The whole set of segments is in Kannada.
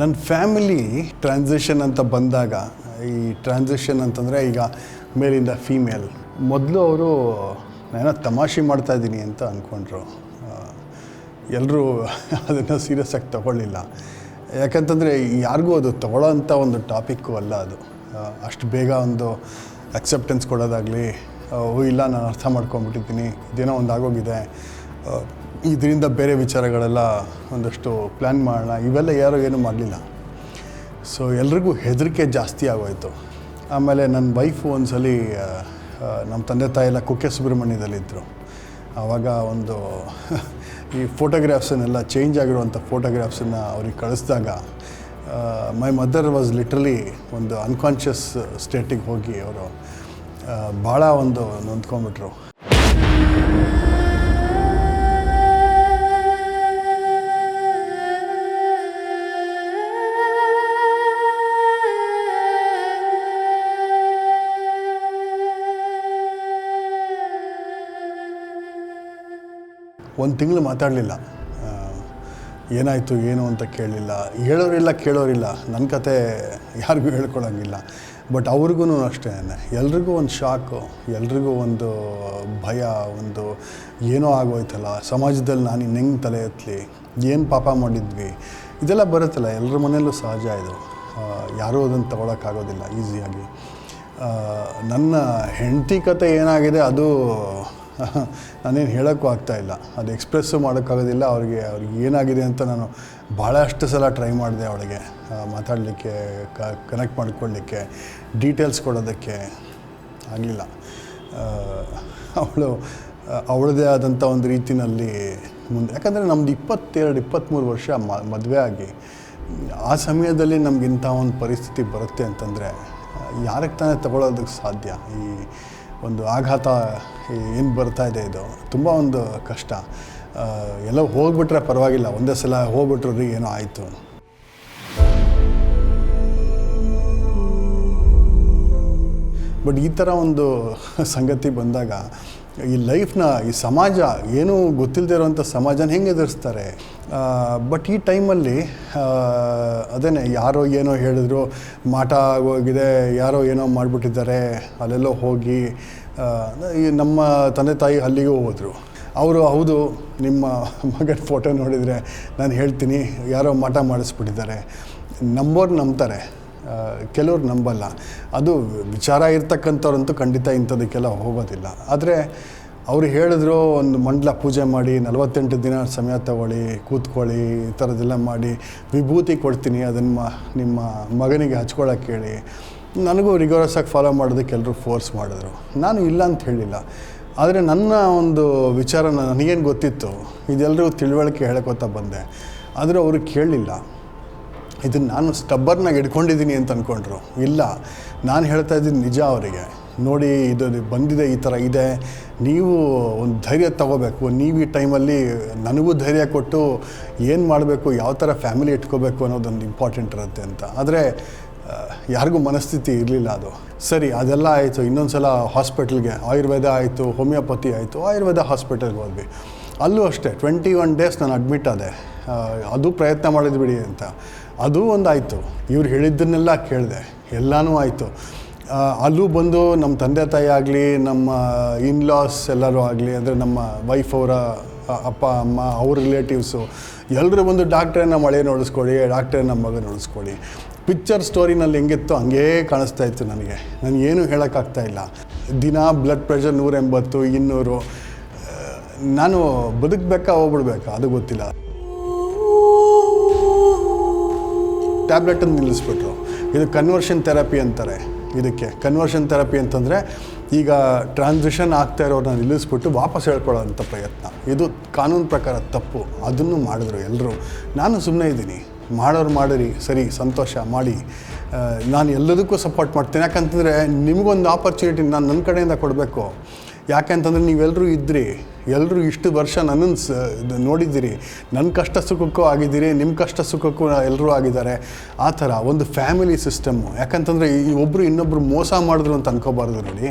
ನನ್ನ ಫ್ಯಾಮಿಲಿ ಟ್ರಾನ್ಸಿಷನ್ ಅಂತ ಬಂದಾಗ, ಈ ಟ್ರಾನ್ಸಿಷನ್ ಅಂತಂದರೆ ಈಗ ಮೇಲಿಂದ ಫೀಮೇಲ್. ಮೊದಲು ಅವರು ಏನೋ ತಮಾಷೆ ಮಾಡ್ತಾ ಇದ್ದೀನಿ ಅಂತ ಅಂದ್ಕೊಂಡ್ರು ಎಲ್ಲರೂ ಅದನ್ನು ಸೀರಿಯಸ್ ಆಗಿ ತಗೊಳ್ಳಿಲ್ಲ. ಯಾಕಂತಂದರೆ ಯಾರಿಗೂ ಅದು ತಗೊಳ್ಳೋ ಅಂಥ ಒಂದು ಟಾಪಿಕ್ಕು ಅಲ್ಲ ಅದು. ಅಷ್ಟು ಬೇಗ ಒಂದು ಅಕ್ಸೆಪ್ಟೆನ್ಸ್ ಕೊಡೋದಾಗಲಿ ಇಲ್ಲ, ನಾನು ಅರ್ಥ ಮಾಡ್ಕೊಂಬಿಟ್ಟಿದ್ದೀನಿ, ಇದೇನೋ ಒಂದು ಆಗೋಗಿದೆ ಇದರಿಂದ ಬೇರೆ ವಿಚಾರಗಳೆಲ್ಲ ಒಂದಷ್ಟು ಪ್ಲ್ಯಾನ್ ಮಾಡೋಣ. ಇವೆಲ್ಲ ಯಾರೂ ಏನೂ ಮಾಡಲಿಲ್ಲ. ಸೊ ಎಲ್ರಿಗೂ ಹೆದರಿಕೆ ಜಾಸ್ತಿ ಆಗೋಯ್ತು. ಆಮೇಲೆ ನನ್ನ ವೈಫು ಒಂದ್ಸಲಿ ನಮ್ಮ ತಂದೆ ತಾಯಿ ಎಲ್ಲ ಕುಕ್ಕೆ ಸುಬ್ರಹ್ಮಣ್ಯದಲ್ಲಿದ್ದರು ಆವಾಗ ಒಂದು ಈ ಫೋಟೋಗ್ರಾಫ್ಸನ್ನೆಲ್ಲ ಚೇಂಜ್ ಆಗಿರುವಂಥ ಫೋಟೋಗ್ರಾಫ್ಸನ್ನು ಅವ್ರಿಗೆ ಕಳಿಸಿದಾಗ ಮೈ ಮದರ್ ವಾಸ್ ಲಿಟ್ರಲಿ ಒಂದು ಅನ್ಕಾನ್ಷಿಯಸ್ ಸ್ಟೇಟಿಗೆ ಹೋಗಿ ಅವರು ಭಾಳ ಒಂದು ನೊಂದ್ಕೊಂಬಿಟ್ರು ಒಂದು ತಿಂಗಳು ಮಾತಾಡಲಿಲ್ಲ. ಏನಾಯಿತು, ಏನು ಅಂತ ಕೇಳಲಿಲ್ಲ. ಹೇಳೋರಿಲ್ಲ, ಕೇಳೋರಿಲ್ಲ. ನನ್ನ ಕತೆ ಯಾರಿಗೂ ಹೇಳ್ಕೊಳ್ಳೋಂಗಿಲ್ಲ ಬಟ್ ಅವ್ರಿಗೂ ಅಷ್ಟೇ. ಎಲ್ರಿಗೂ ಒಂದು ಶಾಕು, ಎಲ್ರಿಗೂ ಒಂದು ಭಯ, ಒಂದು ಏನೋ ಆಗೋಯ್ತಲ್ಲ. ಸಮಾಜದಲ್ಲಿ ನಾನು ಇನ್ನೆಂಗೆ ತಲೆ ಎತ್ತಲಿ ಏನು ಪಾಪ ಮಾಡಿದ್ವಿ? ಇದೆಲ್ಲ ಬರುತ್ತಲ್ಲ. ಎಲ್ಲರ ಮನೆಯಲ್ಲೂ ಸಹಜ ಇದು. ಯಾರೂ ಅದನ್ನು ತಗೊಳಕ್ಕಾಗೋದಿಲ್ಲ. ಈಸಿಯಾಗಿ. ನನ್ನ ಹೆಂಡತಿ ಕತೆ ಏನಾಗಿದೆ, ಅದು ನಾನೇನು ಹೇಳೋಕ್ಕೂ ಆಗ್ತಾ ಇಲ್ಲ. ಅದು ಎಕ್ಸ್ಪ್ರೆಸ್ಸು ಮಾಡೋಕ್ಕಾಗೋದಿಲ್ಲ, ಅವ್ರಿಗೆ ಅವ್ರಿಗೆ ಏನಾಗಿದೆ ಅಂತ ನಾನು ಭಾಳಷ್ಟು ಸಲ ಟ್ರೈ ಮಾಡಿದೆ ಅವಳಿಗೆ. ಮಾತಾಡಲಿಕ್ಕೆ ಕನೆಕ್ಟ್ ಮಾಡ್ಕೊಳ್ಳಿಕ್ಕೆ ಡೀಟೇಲ್ಸ್ ಕೊಡೋದಕ್ಕೆ ಆಗಲಿಲ್ಲ. ಅವಳು, ಅವಳದೇ ಆದಂಥ ಒಂದು ರೀತಿಯಲ್ಲಿ ಮುಂದೆ, ಯಾಕಂದರೆ ನಮ್ದು ಇಪ್ಪತ್ತೆರಡು ಇಪ್ಪತ್ತ್ಮೂರು ವರ್ಷ ಮದುವೆ ಆಗಿ, ಆ ಸಮಯದಲ್ಲಿ ನಮಗಿಂಥ ಒಂದು ಪರಿಸ್ಥಿತಿ ಬರುತ್ತೆ ಅಂತಂದರೆ, ಯಾರಿಗೆ ತಾನೇ ತಗೊಳ್ಳೋದಕ್ಕೆ ಸಾಧ್ಯ? ಈ ಒಂದು ಆಘಾತ ಏನು ಬರ್ತಾ ಇದೆ ಇದು? ತುಂಬ ಒಂದು ಕಷ್ಟ. ಎಲ್ಲ ಹೋಗ್ಬಿಟ್ರೆ ಪರವಾಗಿಲ್ಲ. ಒಂದೇ ಸಲ ಹೋಗ್ಬಿಟ್ರು ಏನೋ ಆಯಿತು. ಬಟ್ ಈ ಥರ ಒಂದು ಸಂಗತಿ ಬಂದಾಗ ಈ ಲೈಫ್ನ, ಈ ಸಮಾಜ, ಏನೂ ಗೊತ್ತಿಲ್ಲದೆ ಇರೋವಂಥ ಸಮಾಜನ ಹೆಂಗೆ ಎದುರಿಸ್ತಾರೆ? ಬಟ್ ಈ ಟೈಮಲ್ಲಿ ಅದೇ ಯಾರೋ ಏನೋ ಹೇಳಿದ್ರು, ಮಾಟ ಆಗೋಗಿದೆ, ಯಾರೋ ಏನೋ ಮಾಡಿಬಿಟ್ಟಿದ್ದಾರೆ, ಅಲ್ಲೆಲ್ಲೋ ಹೋಗಿ ನಮ್ಮ ತಂದೆ ತಾಯಿ ಅಲ್ಲಿಗೂ ಹೋದರು. ಅವರು, ಹೌದು, ನಿಮ್ಮ ಮಗನ ಫೋಟೋ ನೋಡಿದರೆ ನಾನು ಹೇಳ್ತೀನಿ, ಯಾರೋ ಮಾಟ ಮಾಡಿಸ್ಬಿಟ್ಟಿದ್ದಾರೆ. ನಂಬೋರು ನಂಬ್ತಾರೆ. ಕೆಲವ್ರು ನಂಬಲ್ಲ. ಅದು ವಿಚಾರ ಇರ್ತಕ್ಕಂಥವ್ರಂತೂ ಖಂಡಿತ ಇಂಥದಕ್ಕೆಲ್ಲ ಹೋಗೋದಿಲ್ಲ. ಆದರೆ ಅವ್ರು ಹೇಳಿದ್ರು ಒಂದು ಮಂಡಲ ಪೂಜೆ ಮಾಡಿ, ನಲವತ್ತೆಂಟು ದಿನ ಸಮಯ ತಗೊಳ್ಳಿ, ಕೂತ್ಕೊಳ್ಳಿ, ಈ ಥರದ್ದೆಲ್ಲ ಮಾಡಿ, ವಿಭೂತಿ ಕೊಡ್ತೀನಿ, ಅದನ್ನು ನಿಮ್ಮ ಮಗನಿಗೆ ಹಚ್ಕೊಳ್ಳೋಕೆ ಹೇಳಿ. ನನಗೂ ರಿಗೋರಸ್ ಆಗಿ ಫಾಲೋ ಮಾಡೋದಕ್ಕೆ ಎಲ್ಲರೂ ಫೋರ್ಸ್ ಮಾಡಿದ್ರು. ನಾನು ಇಲ್ಲ ಅಂತ ಹೇಳಿಲ್ಲ. ಆದರೆ ನನ್ನ ಒಂದು ವಿಚಾರ ನನಗೇನು ಗೊತ್ತಿತ್ತು ಇದೆಲ್ಲರಿಗೂ ತಿಳುವಳಿಕೆ ಹೇಳ್ಕೊತಾ ಬಂದೆ. ಆದರೆ ಅವರು ಕೇಳಲಿಲ್ಲ ಇದನ್ನು ನಾನು ಸ್ಟಬ್ಬರ್ನಾಗಿ ಇಟ್ಕೊಂಡಿದ್ದೀನಿ ಅಂತ ಅಂದ್ಕೊಂಡ್ರು ಇಲ್ಲ, ನಾನು ಹೇಳ್ತಾ ಇದ್ದೀನಿ ನಿಜ ಅವರಿಗೆ. ನೋಡಿ, ಇದು ಬಂದಿದೆ, ಈ ಥರ ಇದೆ. ನೀವು ಒಂದು ಧೈರ್ಯ ತಗೋಬೇಕು. ನೀವು ಈ ಟೈಮಲ್ಲಿ ನನಗೂ ಧೈರ್ಯ ಕೊಟ್ಟು ಏನು ಮಾಡಬೇಕು, ಯಾವ ಥರ ಫ್ಯಾಮಿಲಿ ಇಟ್ಕೋಬೇಕು ಅನ್ನೋದೊಂದು ಇಂಪಾರ್ಟೆಂಟ್ ಇರುತ್ತೆ ಅಂತ. ಆದರೆ ಯಾರಿಗೂ ಮನಸ್ಥಿತಿ ಇರಲಿಲ್ಲ ಅದು. ಸರಿ, ಅದೆಲ್ಲ ಆಯಿತು. ಇನ್ನೊಂದು ಸಲ ಹಾಸ್ಪಿಟ್ಲ್ಗೆ ಆಯುರ್ವೇದ ಆಯಿತು ಹೋಮಿಯೋಪತಿ ಆಯಿತು, ಆಯುರ್ವೇದ ಹಾಸ್ಪಿಟಲ್ಗೆ ಹೋದ್ವಿ. ಅಲ್ಲೂ ಅಷ್ಟೇ ಟ್ವೆಂಟಿ ಒನ್ ಡೇಸ್ ನಾನು ಅಡ್ಮಿಟ್ ಆದೆ. ಅದು ಪ್ರಯತ್ನ ಮಾಡಿದ್ಬಿಡಿ ಅಂತ. ಅದು ಒಂದು ಆಯಿತು ಇವ್ರು ಹೇಳಿದ್ದನ್ನೆಲ್ಲ ಕೇಳಿದೆ. ಎಲ್ಲನೂ ಆಯಿತು. ಅಲ್ಲೂ ಬಂದು ನಮ್ಮ ತಂದೆ ತಾಯಿ ಆಗಲಿ, ನಮ್ಮ ಇನ್ಲಾಸ್ ಎಲ್ಲರೂ ಆಗಲಿ, ಅಂದರೆ ನಮ್ಮ ವೈಫ್ ಅವರ ಅಪ್ಪ, ಅಮ್ಮ, ಅವ್ರ ರಿಲೇಟಿವ್ಸು ಎಲ್ಲರೂ ಬಂದು ಡಾಕ್ಟ್ರೇ ನಮ್ಮ ಮಳೆ ನೋಡಿಸ್ಕೊಳ್ಳಿ ಡಾಕ್ಟ್ರೇ ನಮ್ಮ ಮಗ ನೋಡಿಸ್ಕೊಳ್ಳಿ. ಪಿಕ್ಚರ್ ಸ್ಟೋರಿನಲ್ಲಿ ಹೆಂಗಿತ್ತು ಹಂಗೇ ಕಾಣಿಸ್ತಾ ಇತ್ತು ನನಗೆ. ಹೇಳೋಕ್ಕಾಗ್ತಾ ಇಲ್ಲ. ದಿನ ಬ್ಲಡ್ ಪ್ರೆಷರ್ ನೂರ ಎಂಬತ್ತು, ಇನ್ನೂರು ನಾನು ಬದುಕಬೇಕಾ ಹೋಗ್ಬಿಡ್ಬೇಕಾ? ಅದು ಗೊತ್ತಿಲ್ಲ. ಟ್ಯಾಬ್ಲೆಟನ್ನು ನಿಲ್ಲಿಸ್ಬಿಟ್ರು. ಇದು ಕನ್ವರ್ಷನ್ ಥೆರಪಿ ಅಂತಾರೆ. ಇದಕ್ಕೆ ಕನ್ವರ್ಷನ್ ಥೆರಪಿ ಅಂತಂದರೆ ಈಗ ಟ್ರಾನ್ಸಿಷನ್ ಆಗ್ತಾ ಇರೋರನ್ನ ನಿಲ್ಲಿಸ್ಬಿಟ್ಟು ವಾಪಸ್ ಹೇಳ್ಕೊಳ್ಳೋಂಥ ಪ್ರಯತ್ನ. ಇದು ಕಾನೂನು ಪ್ರಕಾರ ತಪ್ಪು. ಅದನ್ನು ಮಾಡಿದ್ರು ಎಲ್ಲರೂ ನಾನು ಸುಮ್ಮನೆ ಇದ್ದೀನಿ. ಮಾಡೋರು ಮಾಡಿರಿ. ಸರಿ, ಸಂತೋಷ, ಮಾಡಿ. ನಾನು ಎಲ್ಲದಕ್ಕೂ ಸಪೋರ್ಟ್ ಮಾಡ್ತೀನಿ. ಯಾಕಂತಂದರೆ ನಿಮಗೊಂದು ಆಪರ್ಚುನಿಟಿ ನಾನು ನನ್ನ ಕಡೆಯಿಂದ ಕೊಡಬೇಕು. ಯಾಕೆಂತಂದರೆ ನೀವೆಲ್ಲರೂ ಇದ್ರಿ. ಎಲ್ಲರೂ ಇಷ್ಟು ವರ್ಷ ನನ್ನನ್ನು ಸ ನೋಡಿದ್ದೀರಿ. ನನ್ನ ಕಷ್ಟ ಸುಖಕ್ಕೂ ಆಗಿದ್ದೀರಿ ನಿಮ್ಮ ಕಷ್ಟ ಸುಖಕ್ಕೂ ಎಲ್ಲರೂ ಆಗಿದ್ದಾರೆ. ಆ ಥರ ಒಂದು ಫ್ಯಾಮಿಲಿ ಸಿಸ್ಟಮ್ಮು ಯಾಕಂತಂದರೆ ಈ ಒಬ್ಬರು ಇನ್ನೊಬ್ಬರು ಮೋಸ ಮಾಡಿದ್ರು ಅಂತ ಅನ್ಕೋಬಾರ್ದು ನೋಡಿ.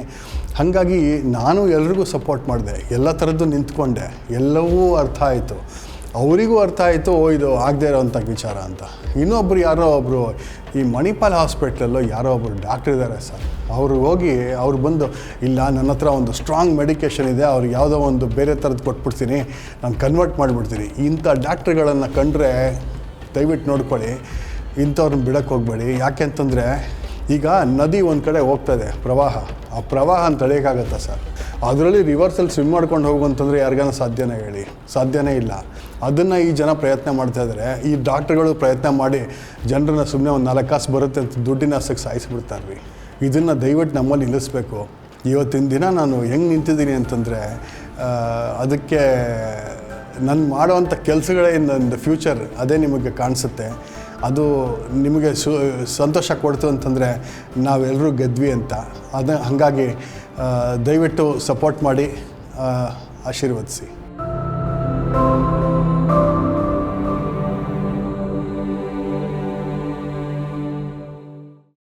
ಹಾಗಾಗಿ ನಾನು ಎಲ್ರಿಗೂ ಸಪೋರ್ಟ್ ಮಾಡಿದೆ. ಎಲ್ಲ ಥರದ್ದು ನಿಂತ್ಕೊಂಡೆ. ಎಲ್ಲವೂ ಅರ್ಥ ಆಯಿತು. ಅವರಿಗೂ ಅರ್ಥ ಆಯಿತು, ಓ, ಇದು ಆಗದೆ ಇರೋವಂಥ ವಿಚಾರ ಅಂತ. ಇನ್ನೊಬ್ಬರು ಯಾರೋ ಒಬ್ಬರು ಈ ಮಣಿಪಾಲ್ ಹಾಸ್ಪಿಟ್ಲಲ್ಲೋ ಯಾರೋ ಒಬ್ಬರು ಡಾಕ್ಟ್ರ್ ಇದ್ದಾರೆ ಸರ್. ಅವರು ಹೋಗಿ, ಅವ್ರು ಬಂದು, ಇಲ್ಲ, ನನ್ನ ಹತ್ರ ಒಂದು ಸ್ಟ್ರಾಂಗ್ ಮೆಡಿಕೇಷನ್ ಇದೆ, ಅವ್ರಿಗೆ ಯಾವುದೋ ಒಂದು ಬೇರೆ ಥರದ್ದು ಕೊಟ್ಬಿಡ್ತೀನಿ, ನಾನು ಕನ್ವರ್ಟ್ ಮಾಡಿಬಿಡ್ತೀನಿ. ಇಂಥ ಡಾಕ್ಟ್ರುಗಳನ್ನು ಕಂಡ್ರೆ ದಯವಿಟ್ಟು ನೋಡ್ಕೊಳ್ಳಿ, ಇಂಥವ್ರನ್ನ ಬಿಡೋಕ್ಕೆ ಹೋಗಬೇಡಿ. ಯಾಕೆ ಅಂತಂದರೆ, ಈಗ ನದಿ ಒಂದು ಕಡೆ ಹೋಗ್ತದೆ ಪ್ರವಾಹ. ಆ ಪ್ರವಾಹನ ತಡೆಯೋಕ್ಕಾಗತ್ತಾ ಸರ್? ಅದರಲ್ಲಿ ರಿವರ್ಸಲ್ಲಿ ಸ್ವಿಮ್ ಮಾಡ್ಕೊಂಡು ಹೋಗುವಂತಂದ್ರೆ ಯಾರಿಗಾನ ಸಾಧ್ಯನೇ ಹೇಳಿ. ಸಾಧ್ಯನೇ ಇಲ್ಲ. ಅದನ್ನು ಈ ಜನ ಪ್ರಯತ್ನ ಮಾಡ್ತಾ ಇದ್ದಾರೆ ಈ ಡಾಕ್ಟ್ರುಗಳು ಪ್ರಯತ್ನ ಮಾಡಿ ಜನರನ್ನ ಸುಮ್ಮನೆ ಒಂದು ನಾಲ್ಕು ಕಾಸು ಬರುತ್ತೆ ಅಂತ ದುಡ್ಡಿನ ಆಸೆಗೆ ಸಾಯಿಸ್ಬಿಡ್ತಾರೆ ರೀ ಇದನ್ನು ದಯವಿಟ್ಟು ನಮ್ಮಲ್ಲಿ ನಿಲ್ಲಿಸ್ಬೇಕು. ಇವತ್ತಿನ ದಿನ ನಾನು ಹೆಂಗೆ ನಿಂತಿದ್ದೀನಿ ಅಂತಂದರೆ ಅದಕ್ಕೆ ನಾನು ಮಾಡುವಂಥ ಕೆಲಸಗಳೇ ನನ್ನ ಫ್ಯೂಚರ್ ಅದೇ ನಿಮಗೆ ಕಾಣಿಸುತ್ತೆ. ಅದು ನಿಮಗೆ ಸು, ಸಂತೋಷ ಕೊಡ್ತು ಅಂತಂದರೆ ನಾವೆಲ್ಲರೂ ಗೆದ್ವಿ ಅಂತ. ಅದ, ಹಾಗಾಗಿ ದಯವಿಟ್ಟು ಸಪೋರ್ಟ್ ಮಾಡಿ ಆಶೀರ್ವದಿಸಿ.